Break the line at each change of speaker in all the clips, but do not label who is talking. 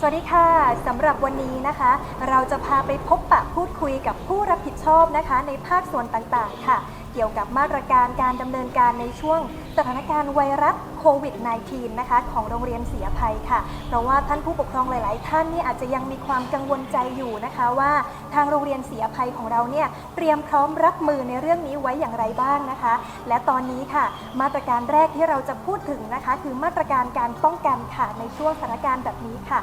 สวัสดีค่ะสำหรับวันนี้นะคะ เราจะพาไปพบปะพูดคุยกับผู้รับผิดชอบนะคะ ในภาคส่วนต่างๆ ค่ะ เกี่ยวกับมาตรการการดำเนินการในช่วงสถานการณ์ไวรัส วิด -19 นะคะของโรงเรียนเสียภัยค่ะ เพราะว่าท่านผู้ปกครองหลาย ๆ ท่านนี่อาจจะยังมีความกังวลใจอยู่นะคะว่าทางโรงเรียนเสียภัยของเราเนี่ยเตรียมพร้อมรับมือในเรื่องนี้ไว้อย่างไรบ้างนะคะ และตอนนี้ค่ะ มาตรการแรกที่เราจะพูดถึงนะคะ คือมาตรการการป้องกันค่ะในช่วงสถานการณ์แบบนี้ค่ะ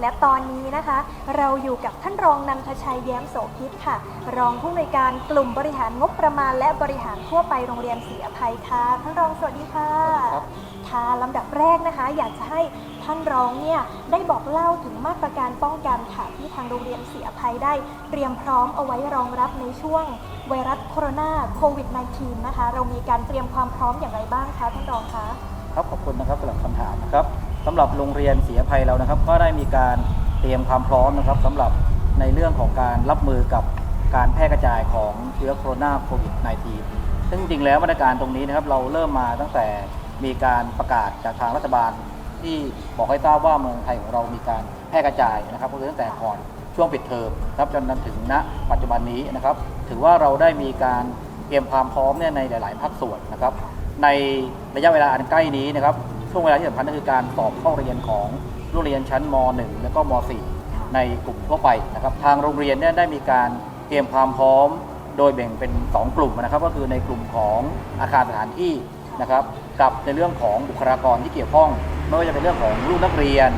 และตอนนี้นะคะ เราอยู่กับท่านรองนันทชัยแย้มโสพิษค่ะ รองผู้อำนวยการกลุ่มบริหารงบประมาณ และบริหารทั่วไปโรงเรียนศรีอภัยค่ะ ท่านรองสวัสดีค่ะ
ครับ
ค่ะลำดับแรกนะคะ อยากจะให้ท่านรองเนี่ยได้บอกเล่าถึงมาตรการป้องกันค่ะที่ทางโรงเรียนศรีอภัยได้เตรียมพร้อมเอาไว้รองรับในช่วงไวรัสโคโรนาโควิด -19 นะคะ เรามีการเตรียมความพร้อมอย่างไรบ้างคะท่านรองคะ
ครับขอบคุณนะครับสำหรับคำถามนะครับ สำหรับโรงเรียนเสียภัยเรานะครับ ก็ได้มีการเตรียมความพร้อมนะครับสำหรับในเรื่องของการรับมือกับการแพร่กระจายของเชื้อโคโรนาโควิด -19 ซึ่งจริงๆแล้วมาตรการตรงนี้นะครับเราเริ่มมาตั้งแต่มีการประกาศจากทางรัฐบาล ที่บอกให้ทราบว่าเมืองไทยของเรามีการแพร่กระจายนะครับก็คือตั้งแต่ก่อนช่วงปิดเทอมครับจนถึงณปัจจุบันนี้นะครับ ถือว่าเราได้มีการเตรียมความพร้อมเนี่ยในหลาย ๆ ภาคส่วนนะครับ ในระยะเวลาอันใกล้นี้นะครับ ช่วงเวลาที่สำคัญก็คือการสอบเข้าเรียนของโรงเรียนชั้นม .1 และก็ม .4 ในกลุ่มทั่วไปนะครับ ทางโรงเรียนเนี่ยได้มีการเตรียมความพร้อม โดยแบ่งเป็น 2 กลุ่มนะครับ ก็คือในกลุ่มของอาคารสถานที่นะครับ กับในเรื่องของบุคลากรที่เกี่ยวข้อง ไม่ว่าจะเป็นเรื่องของลูกนักเรียน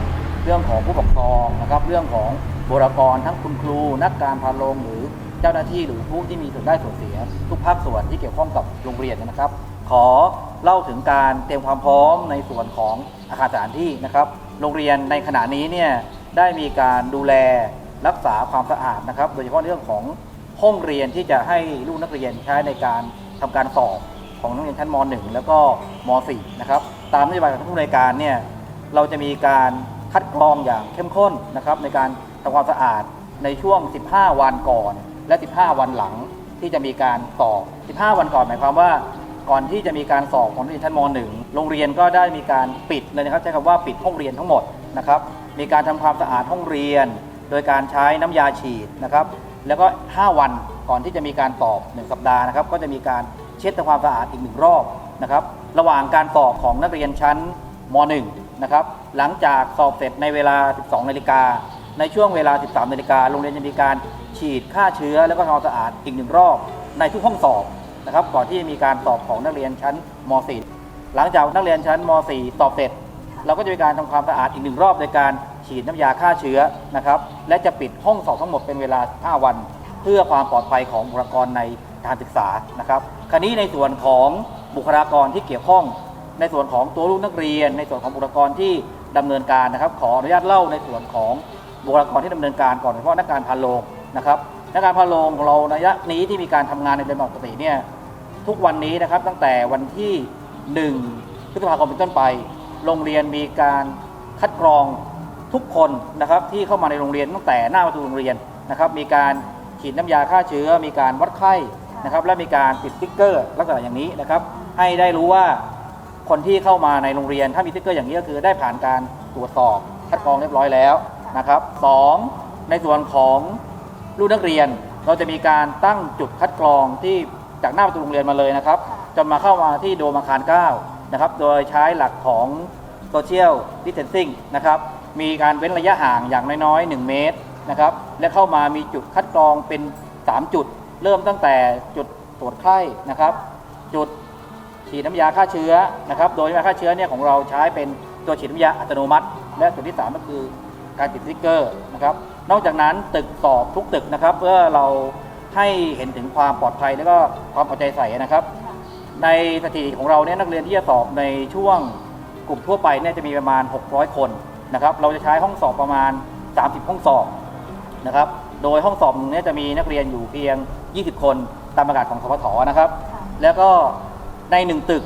เรื่องของผู้ปกครองนะครับ เรื่องของบุคลากรทั้งคุณครู นักการพาโรงหรือเจ้าหน้าที่หรือผู้ที่มีส่วนได้ส่วนเสีย ทุกภาคส่วนที่เกี่ยวข้องกับโรงเรียนนะครับ ขอเล่าถึงการเตรียมความพร้อมในส่วนของอาคารสถานที่นะครับ โรงเรียนในขณะนี้เนี่ยได้มีการดูแลรักษาความสะอาดนะครับ โดยเฉพาะเรื่องของห้องเรียนที่จะให้ลูกนักเรียนใช้ในการทำการสอบของนักเรียนชั้นม .1 แล้วก็ม .4 นะครับ ตามนโยบายของผู้อำนการเนี่ยเราจะมีการคัดกรองอย่างเข้มข้นนะครับในการทำความสะอาดในช่วง 15 วันก่อน และ 15 วันหลังที่จะมีการสอบ 15 วันก่อนหมายความว่า ก่อนที่จะมีการสอบของนักเรียนชั้นม .1 โรงเรียนก็ได้มีการปิดเลยนะครับใช้คำว่าปิดห้องเรียนทั้งหมดนะครับมีการทำความสะอาดห้องเรียน โดยการใช้น้ำยาฉีดนะครับแล้วก็ 5 วันก่อนที่จะมีการสอบ 1 สัปดาห์นะครับก็จะมีการเช็ดทำความสะอาดอีกหนึ่งรอบนะครับระหว่างการสอบของนักเรียนชั้นม .1 นะครับหลังจากสอบเสร็จในเวลา 12 นาฬิกาในช่วงเวลา 13 นาฬิกาโรงเรียนจะมีการฉีดฆ่าเชื้อ แล้วก็ทำความสะอาดอีกหนึ่งรอบในทุกห้องสอบ นะครับ ก่อนที่จะมีการสอบของนักเรียนชั้นม .4 หลังจากนักเรียนชั้นม .4 สอบเสร็จ เราก็จะมีการทำความสะอาดอีกหนึ่งรอบในการฉีดน้ำยาฆ่าเชื้อนะครับและจะปิดห้องสอบทั้งหมดเป็นเวลา 5 วัน เพื่อความปลอดภัยของบุคลากรในการศึกษานะครับคราวนี้ในส่วนของบุคลากรที่เกี่ยวข้อง ในส่วนของตัวลูกนักเรียน ในส่วนของบุคลากรที่ดำเนินการนะครับ ขออนุญาตเล่าในส่วนของบุคลากรที่ดำเนินการก่อนโดยเฉพาะนักการพาโรงนะครับนักการพาโรงของเราในระยะนี้ที่มีการทำงานในเดือนปกติเนี่ย ทุกวันนี้นะครับตั้งแต่วันที่ 1 พฤษภาคมเป็นต้นไป โรงเรียนมีการคัดกรองทุกคนนะครับที่เข้ามาในโรงเรียนตั้งแต่หน้าประตูโรงเรียนนะครับ มีการฉีดน้ำยาฆ่าเชื้อ มีการวัดไข้นะครับ และมีการติดติ๊กเกอร์ลักษณะอย่างนี้นะครับ ให้ได้รู้ว่าคนที่เข้ามาในโรงเรียนถ้ามีติ๊กเกอร์อย่างนี้ก็คือได้ผ่านการตรวจสอบคัดกรองเรียบร้อยแล้วนะครับสองในส่วนของลูกนักเรียน เราจะมีการตั้งจุดคัดกรองที่ จากหน้าประตูโรงเรียนมาเลยนะครับจนมาเข้ามาที่โดมอาคาร9นะครับโดยใช้หลักของ Social Distancing นะครับมีการเว้นระยะห่างอย่างน้อยๆ 1 เมตรนะครับและเข้ามามีจุดคัดกรองเป็น 3 จุด เริ่มตั้งแต่จุดตรวจไข้นะครับ จุดฉีดน้ำยาฆ่าเชื้อนะครับ โดยน้ำยาฆ่าเชื้อเนี่ยของเราใช้เป็นตัวฉีดน้ำยาอัตโนมัติ และจุดที่ 3 ก็คือการติดสติ๊กเกอร์นะครับ นอกจากนั้นตึกสอบทุกตึกนะครับ เพื่อเรา ให้เห็นถึงความปลอดภัยและก็ความเอาใจใส่นะครับ ในสถิติของเราเนี่ยนักเรียนที่จะสอบในช่วงกลุ่มทั่วไปเนี่ยจะมีประมาณ 600 คนนะครับ เราจะใช้ห้องสอบประมาณ 30 ห้องสอบนะครับ โดยห้องสอบหนึงเนี่ยจะมีนักเรียนอยู่เพียง 20 คนตามประกาศของสพทนะครับ แล้วก็ในหนึ่งตึก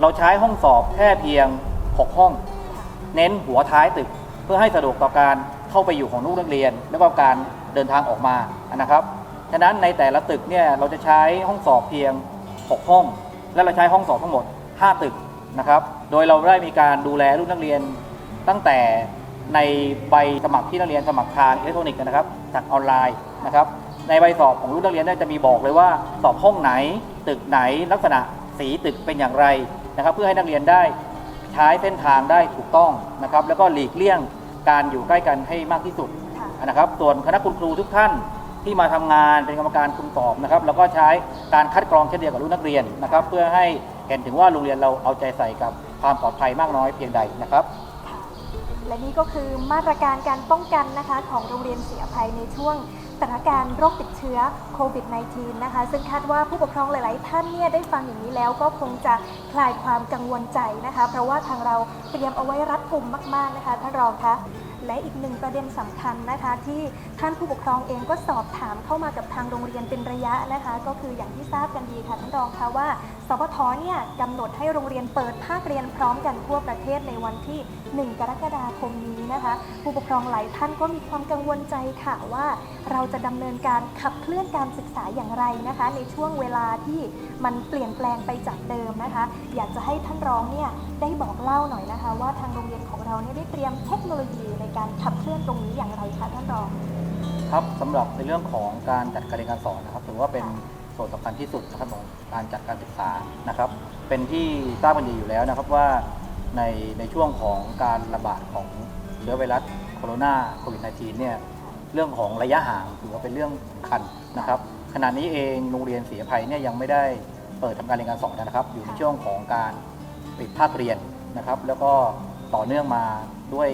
เราใช้ห้องสอบแค่เพียง 6 ห้อง เน้นหัวท้ายตึก เพื่อให้สะดวกต่อการเข้าไปอยู่ของลูกนักเรียน แล้วก็การเดินทางออกมานะครับ ฉะนั้นในแต่ละตึกเนี่ยเราจะใช้ห้องสอบเพียง 6 ห้อง และเราใช้ห้องสอบทั้งหมด 5 ตึกนะครับ โดยเราได้มีการดูแลลูกนักเรียน ตั้งแต่ในใบสมัครที่นักเรียนสมัครทางอิเล็กทรอนิกส์นะครับทางออนไลน์นะครับ ในใบสอบของรุ่นนักเรียนจะมีบอกเลยว่าสอบห้องไหน ตึกไหนลักษณะสีตึกเป็นอย่างไรนะครับ เพื่อให้นักเรียนได้ใช้เส้นทางได้ถูกต้องนะครับ แล้วก็หลีกเลี่ยงการอยู่ใกล้กันให้มากที่สุดนะครับ ส่วนคณะคุณครูทุกท่าน ที่มาทำงานเป็นกรรมการคุมสอบนะครับแล้วก็ใช้การคัดกรองเช่นเดียวกับรุ่นนักเรียนนะครับ เพื่อให้เห็นถึงว่าโรงเรียนเราเอาใจใส่กับความปลอดภัยมากน้อยเพียงใดนะครับ
และนี่ก็คือมาตรการการป้องกันนะคะของโรงเรียนเสียภัยในช่วงสถานการณ์โรคติดเชื้อโควิด -19 นะคะ ซึ่งคาดว่าผู้ปกครองหลาย ๆ ท่านเนี่ยได้ฟังอย่างนี้แล้วก็คงจะคลายความกังวลใจนะคะ เพราะว่าทางเราเตรียมเอาไว้รัดกุมมาก ๆ นะคะท่านรองคะ และอีกหนึ่งประเด็นสำคัญนะคะ ที่ท่านผู้ปกครองเองก็สอบถามเข้ามากับทางโรงเรียนเป็นระยะนะคะ ก็คืออย่างที่ทราบกันดีค่ะท่านรองคะว่าสพทเนี่ยกำหนดให้โรงเรียนเปิดภาคเรียนพร้อมกันทั่วประเทศในวันที่ 1 กรกฎาคมนี้นะคะ ผู้ปกครองหลายท่านก็มีความกังวลใจค่ะว่า เราจะดำเนินการขับเคลื่อนการศึกษาอย่างไรนะคะ ในช่วงเวลาที่มันเปลี่ยนแปลงไปจากเดิมนะคะ อยากจะให้ท่านรองเนี่ยได้บอกเล่าหน่อยนะคะ ว่าทางโรงเรียนของเราเนี่ยได้เตรียมเทคโนโลยี การขับเคลื่อนตรงนี้อย่างไรคะท่านรอง
ครับสำหรับในเรื่องของการจัดการเรียนการสอนนะครับถือว่าเป็นส่วนสำคัญที่สุดนะครับของการจัดการศึกษานะครับ เป็นที่ทราบกันดีอยู่แล้วนะครับว่าในในช่วงของการระบาดของเชื้อไวรัสโคโรนาโควิด -19 เนี่ยเรื่องของระยะห่างถือว่าเป็นเรื่องสำคัญนะครับ ขณะนี้เองโรงเรียนศรีอภัยเนี่ยยังไม่ได้เปิดทำการเรียนการสอนนะครับ อยู่ในช่วงของการปิดภาคเรียนนะครับ แล้วก็ต่อเนื่องมาด้วย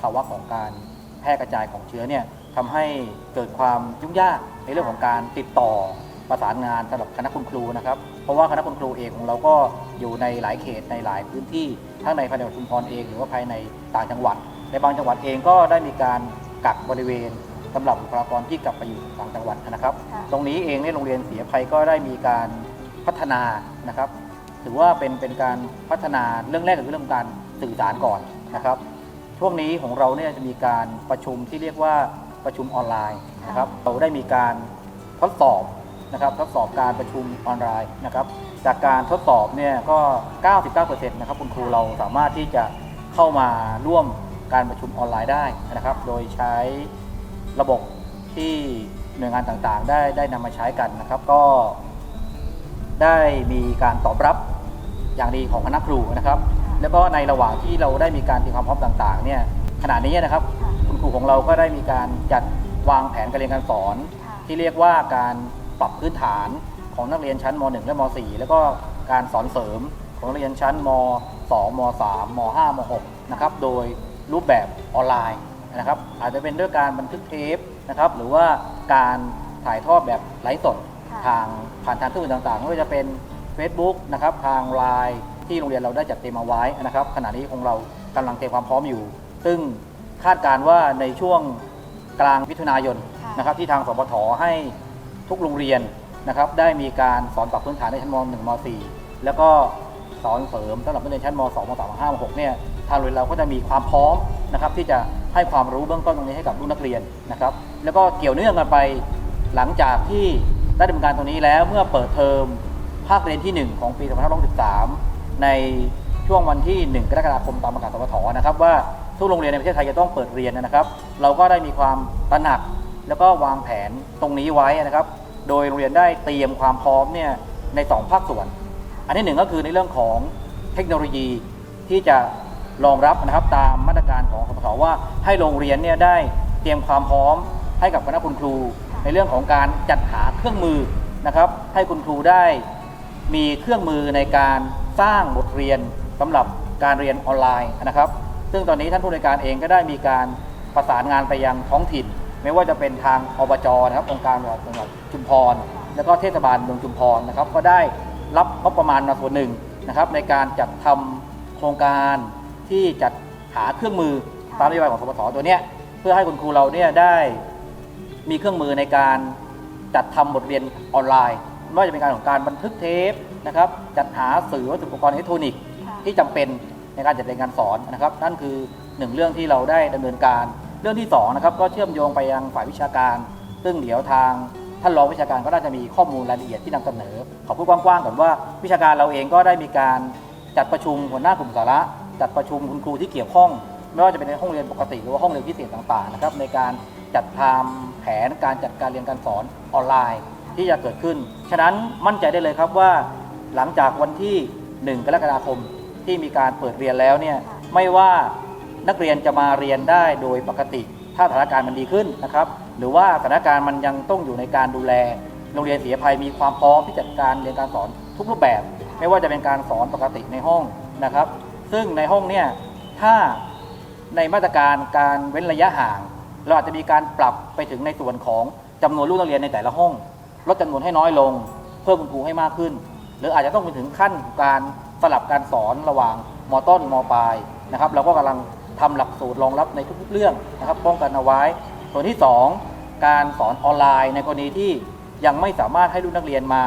ภาวะของการแพร่กระจายของเชื้อเนี่ยทำให้เกิดความยุ่งยากในเรื่องของการติดต่อประสานงานสำหรับคณะคุณครูนะครับ เพราะว่าคณะคุณครูเองของเราก็อยู่ในหลายเขตในหลายพื้นที่ทั้งในภายในจังหวัดชุมพรเองหรือว่าภายในต่างจังหวัด ในบางจังหวัดเองก็ได้มีการกักบริเวณสำหรับบุคลากรที่กลับไปอยู่ต่างจังหวัดนะครับ
ค่ะ
ตรงนี้เองในยโรงเรียนศรีอภัยก็ได้มีการพัฒนานะครับ ถือว่าเป็นเป็นการพัฒนาเรื่องแรกก็คือเรื่องของการสื่อสารก่อนนะครับ ช่วงนี้ของเราเนี่ยจะมีการประชุมที่เรียกว่าประชุมออนไลน์นะครับเราได้มีการทดสอบนะครับทดสอบการประชุมออนไลน์นะครับจากการทดสอบเนี่ยก็ 99%นะครับคุณครูเราสามารถที่จะเข้ามาร่วมการประชุมออนไลน์ได้นะครับ โดยใช้ระบบที่หน่วยงานต่างๆ ได้ได้นำมาใช้กันนะครับ ก็ได้มีการตอบรับอย่างดีของคณะครูนะครับ แล้วก็ในระหว่างที่เราได้มีการเตรียมความพร้อมต่างๆเนี่ยขณะนี้นะครับ
ค่ะ
คุณครูของเราก็ได้มีการจัดวางแผนการเรียนการสอน
ค่ะ
ที่เรียกว่าการปรับพื้นฐานของนักเรียนชั้นม .1 และม .4 แล้วก็การสอนเสริมของนักเรียนชั้นม 2 ม 3 ม 5 ม 6 นะครับโดยรูปแบบออนไลน์นะครับอาจจะเป็นด้วยการบันทึกเทปนะครับหรือว่าการถ่ายทอดแบบไลฟ์สด
ค่ะ
ทางผ่านทางสื่อต่างๆไม่ว่าจะเป็น Facebook นะครับทางไลน์ ที่โรงเรียนเราได้จัดเตรียมเอาไว้นะครับ ขณะนี้ของเรากำลังเตรียมความพร้อมอยู่ ซึ่งคาดการณ์ว่าในช่วงกลางมิถุนายนนะครับที่ทางสปทให้ทุกโรงเรียนนะครับได้มีการสอนปรับพื้นฐานในชั้นม .1 ม .4 แล้วก็สอนเสริมสำหรับนักเรียนชั้นม .2 ม .3 ม .5 ม .6 เนี่ยทางโรงเรียนเราก็จะมีความพร้อมนะครับที่จะให้ความรู้เบื้องต้นตรงนี้ให้กับลูกนักเรียนนะครับแล้วก็เกี่ยวเนื่องกันไปหลังจากที่ได้ดำเนินการตรงนี้แล้วเมื่อเปิดเทอมภาคเรียนที่ 1 ของปี 2563 ในช่วงวันที่ 1 กรกฎาคมตามประกาศสปทนะครับว่าทุกโรงเรียนในประเทศไทยจะต้องเปิดเรียนนะครับ เราก็ได้มีความตระหนักแล้วก็วางแผนตรงนี้ไว้นะครับ โดยโรงเรียนได้เตรียมความพร้อมเนี่ยใน 2 ภาคส่วน อันที่หนึ่งก็คือในเรื่องของเทคโนโลยีที่จะรองรับนะครับตามมาตรการของสปทว่าให้โรงเรียนเนี่ยได้เตรียมความพร้อมให้กับคณะคุณครู ในเรื่องของการจัดหาเครื่องมือนะครับ ให้คุณครูได้มีเครื่องมือในการ สร้างบทเรียนสำหรับการเรียนออนไลน์นะครับ ซึ่งตอนนี้ท่านผู้ในวยการเองก็ได้มีการประสานงานไปยังท้องถิ่น ไม่ว่าจะเป็นทางอบจนะครับองค์การบริหารจังหวัดชุมพร แล้วก็เทศบาลเมืองชุมพรนะครับ ก็ได้รับงบประมาณมาส่วนหนึ่งนะครับ ในการจัดทำโครงการที่จัดหาเครื่องมือตามนโยบายของสปสตัวเนี้ยเพื่อให้คุณครูเราเนี่ยได้มีเครื่องมือในการจัดทำบทเรียนออนไลน์ไม่ว่าจะเป็นการของการบันทึกเทป นะครับจัดหาสื่อวัตถุอุปกรณ์อิเล็กทรอนิกส์
ค่ะ
ที่จำเป็นในการจัดเรียนการสอนนะครับ นั่นคือหนึ่งเรื่องที่เราได้ดำเนินการ เรื่องที่สองนะครับก็เชื่อมโยงไปยังฝ่ายวิชาการ ซึ่งเดี๋ยวทางท่านรองวิชาการก็น่าจะมีข้อมูลรายละเอียดที่นำเสนอขอพูดกว้างๆก่อนว่าวิชาการเราเองก็ได้มีการจัดประชุมหัวหน้ากลุ่มสาระ จัดประชุมคุณครูที่เกี่ยวข้อง ไม่ว่าจะเป็นในห้องเรียนปกติหรือว่าห้องเรียนพิเศษต่างๆนะครับในการจัดทำแผนการจัดการเรียนการสอนออนไลน์ที่จะเกิดขึ้น ฉะนั้นมั่นใจได้เลยครับว่า หลังจากวันที่ 1 กรกฎาคมที่มีการเปิดเรียนแล้วเนี่ยไม่ว่านักเรียนจะมาเรียนได้โดยปกติ ถ้าสถานการณ์มันดีขึ้นนะครับ หรือว่าสถานการณ์มันยังต้องอยู่ในการดูแล โรงเรียนศรีอภัยมีความพร้อมที่จัดการเรียนการสอนทุกรูปแบบ ไม่ว่าจะเป็นการสอนปกติในห้องนะครับ ซึ่งในห้องเนี่ยถ้าในมาตรการการเว้นระยะห่าง เราอาจจะมีการปรับไปถึงในส่วนของจำนวนลูกนักเรียนในแต่ละห้องลดจำนวนให้น้อยลง เพิ่มคุณครูให้มากขึ้น หรืออาจจะต้องไปถึงขั้นการสลับการสอนระหว่างมต้นมปลายนะครับเราก็กำลังทำหลักสูตรรองรับในทุกๆเรื่องนะครับป้องกันเอาไว้ ส่วนที่ 2 การสอนออนไลน์ในกรณีที่ยังไม่สามารถให้ลูกนักเรียนมา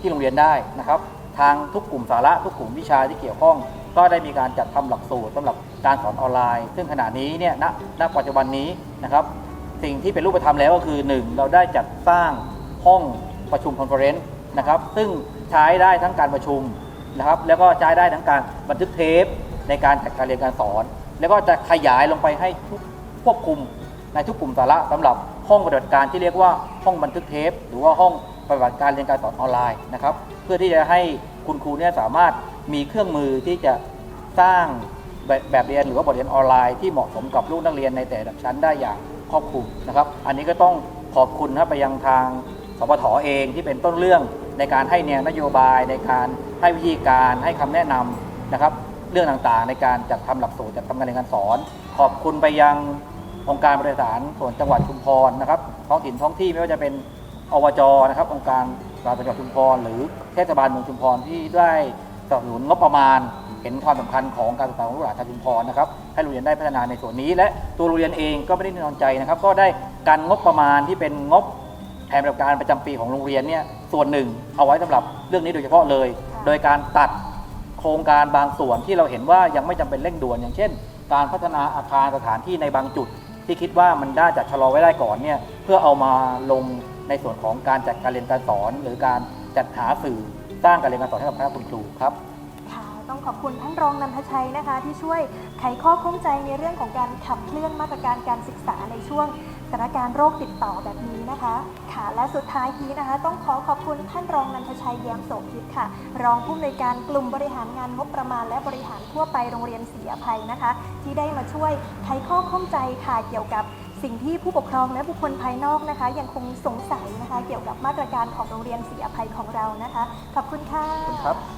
ที่โรงเรียนได้นะครับ ทางทุกกลุ่มสาระทุกกลุ่มวิชาที่เกี่ยวข้อง ก็ได้มีการจัดทำหลักสูตรสำหรับการสอนออนไลน์ ซึ่งขณะนี้เนี่ยณณปัจจุบันนี้นะครับ สิ่งที่เป็นรูปธรรมแล้วก็คือ 1 เราได้จัดสร้างห้องประชุมคอนเฟอเรนซ์ นะครับ ซึ่งใช้ได้ทั้งการประชุมนะครับ แล้วก็ใช้ได้ทั้งการบันทึกเทปในการจัดการเรียนการสอน แล้วก็จะขยายลงไปให้ทุกควบคุมในทุกกลุ่มสาระสำหรับห้องปฏิบัติการที่เรียกว่าห้องบันทึกเทป หรือว่าห้องปฏิบัติการเรียนการสอนออนไลน์นะครับ เพื่อที่จะให้คุณครูเนี่ยสามารถมีเครื่องมือที่จะสร้างแบบแบบเรียนหรือว่าบทเรียนออนไลน์ที่เหมาะสมกับลูกนักเรียนในแต่ละชั้นได้อย่างครอบคลุมนะครับ อันนี้ก็ต้องขอบคุณนะครับไปยังทางสปทอเองที่เป็นต้นเรื่อง ในการให้แนวนโยบายในการให้วิธีการให้คำแนะนำนะครับ เรื่องต่างๆ ในการจัดทำหลักสูตรจัดทำการเรียนการสอน ขอบคุณไปยังองค์การบริหารส่วนจังหวัดชุมพรนะครับ ท้องถิ่นท้องที่ไม่ว่าจะเป็นอบจนะครับองค์การบริหารจังหวัดชุมพร หรือเทศบาลเมืองชุมพรที่ได้สนับสนุนงบประมาณเห็นความสำคัญของการศึกษาของลูกหลานชาวชุมพรนะครับให้โรงเรียนได้พัฒนาในส่วนนี้ และตัวโรงเรียนเองก็ไม่ได้นิ่งนอนใจนะครับ ก็ได้การงบประมาณที่เป็นงบแผนปฏิบัติการประจำปีของโรงเรียนเนี่ย ส่วนหนึ่งเอาไว้สำหรับเรื่องนี้โดยเฉพาะเลย
ค่ะ
โดยการตัดโครงการบางส่วนที่เราเห็นว่ายังไม่จำเป็นเร่งด่วน อย่างเช่น การพัฒนาอาคารสถานที่ในบางจุด ที่คิดว่ามันน่าจะชะลอไว้ได้ก่อนเนี่ยเพื่อเอามาลงในส่วนของการจัดการเรียนการสอน หรือการจัดหาสื่อสร้างการเรียนการสอนให้กับคณะคุณครูครับ
ค่ะต้องขอบคุณท่านรองนันทชัยนะคะ ที่ช่วยไขข้อข้องใจในเรื่องของการขับเคลื่อนมาตรการการศึกษาในช่วง สถานการณ์โรคติดต่อแบบนี้นะคะค่ะและสุดท้ายนี้นะคะ ต้องขอขอบคุณท่านรองนันทชัยแย้มโสภิตค่ะ รองผู้อำนวยการกลุ่มบริหารงานงบประมาณ และบริหารทั่วไปโรงเรียนศรีอภัยนะคะ ที่ได้มาช่วยไขข้อข้องใจค่ะเกี่ยวกับสิ่งที่ผู้ปกครองและบุคคลภายนอกนะคะ ยังคงสงสัยนะคะ เกี่ยวกับมาตรการของโรงเรียนศรีอภัยของเรานะคะขอบคุณค่ะ
ขอบคุณครับ